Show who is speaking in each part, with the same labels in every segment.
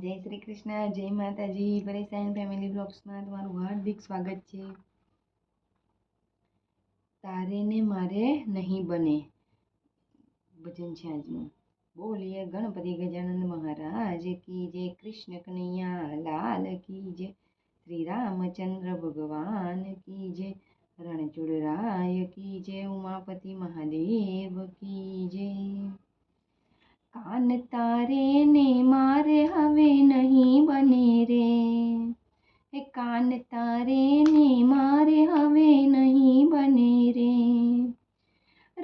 Speaker 1: જય શ્રી કૃષ્ણ, જય માતાજી. પરેશાન ફેમિલી બ્લોગ્સમાં તમારું હાર્દિક સ્વાગત છે. તારે ને મારે નહીં બને. ભજન છે આજનું. બોલીએ ગણપતિ ગજાનંદ મહારાજ કી જય કૃષ્ણ કનૈયા, લાલ કી જય શ્રી રામચંદ્ર ભગવાન કી જય રણછોડરાય કી જય ઉમાપતિ મહાદેવ કી જય. કાન તારે ને મારે वे नहीं बने रे। कान तारे ने मारे हवे नहीं बने रे।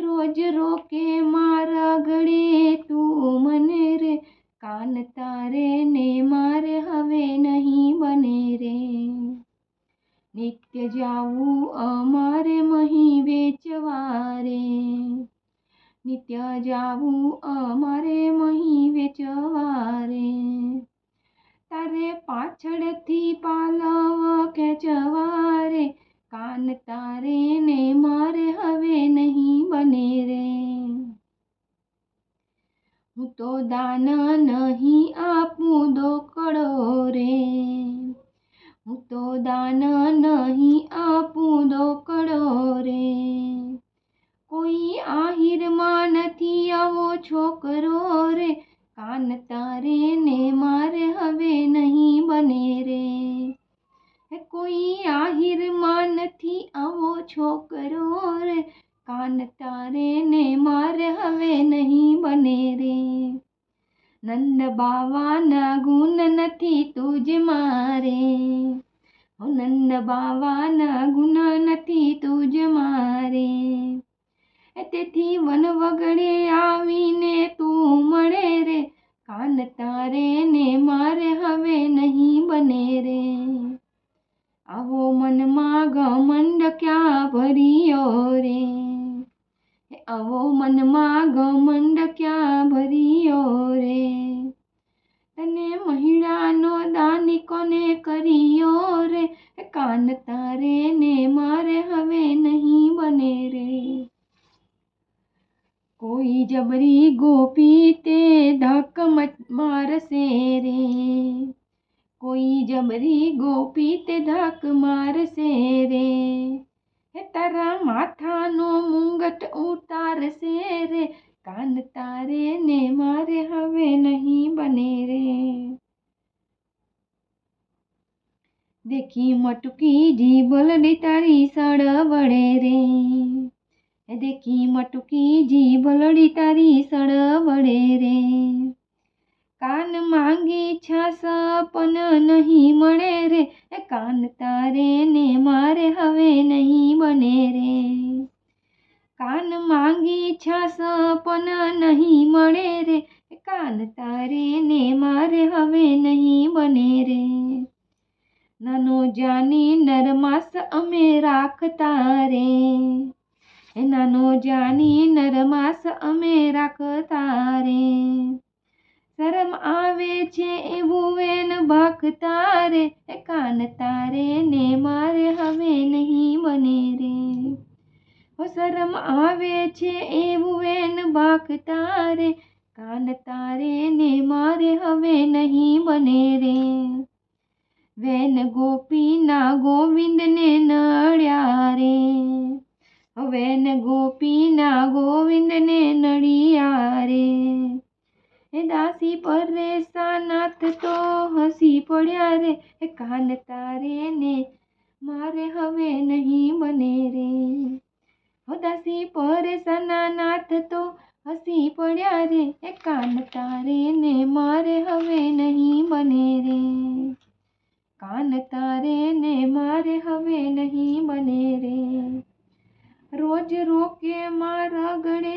Speaker 1: रोज रोके मारा गड़े तू मन रे। कान तारे ने मारे हवे नहीं बने रे। नित्य जाऊ अमारे मही बेचवारे नित्य जाऊ अमारे मही वेचवारे તારે પાછળથી પાલવ ખેંચવા રે કાન તારે ને મારે હવે નહીં બને રે હું તો દાન નહીં આપું દોકડો રે હું તો દાન નહીં આપું દોકડો રે કોઈ આહિરમાં નથી આવો છોકરો રે છોકરો રે કાન તારે ને મારે હવે નહીં બને રે નંદ બાવાના ગુણ નથી તુજ મારે ઓ નંદ બાવાના ગુણ નથી તુજ મારે તેથી વન વગડે આવીને તું મળે રે કાન તારે ને મારે હવે નહીં બને રે કોઈ જબરી ગોપી તે ધક મારશે રે કોઈ જબરી ગોપી તે ધક મારશે રે હે તારા માથાનો મુંગટ ઉતારશે રે કાન તારે ને મારે હવે નહીં બને રે દેખી મટકી જીભલડી તારી સળવડે રે દેખી મટકી જીભલડી તારી સળવડે રે. કાન માંગી છાસ પણ નહીં મળે રે. કાન તારે ને મારે હવે નહીં બને રે. કાન માંગી છાસ પણ નહીં મળે રે. કાન તારે ને મારે હવે નહીં બને રે. નાનો જાની નરમાસ અમે રાખતા રે. નાનો જાની નરમાસ અમે રાખતા રે શરમ આવે છે એવું વેન ભાખતા રે કાન તારે ને મારે હવે નહીં બને રે. હો, શરમ આવે છે એવું વેન ભાખતા રે કાન તારે ને મારે હવે નહીં બને રે. વેન ગોપીના ગોવિંદને હે દાસી પરેશાનાથ તો હસી પડ્યા રે હે કાન તારે ને મારે હવે નહીં બને રે હો દાસી પરેશાનાથ તો હસી પડ્યા રે હે કાન તારે ને મારે હવે નહીં બને રે કાન તારે ને મારે હવે નહીં બને રે રોજ રોકે મારા ગળે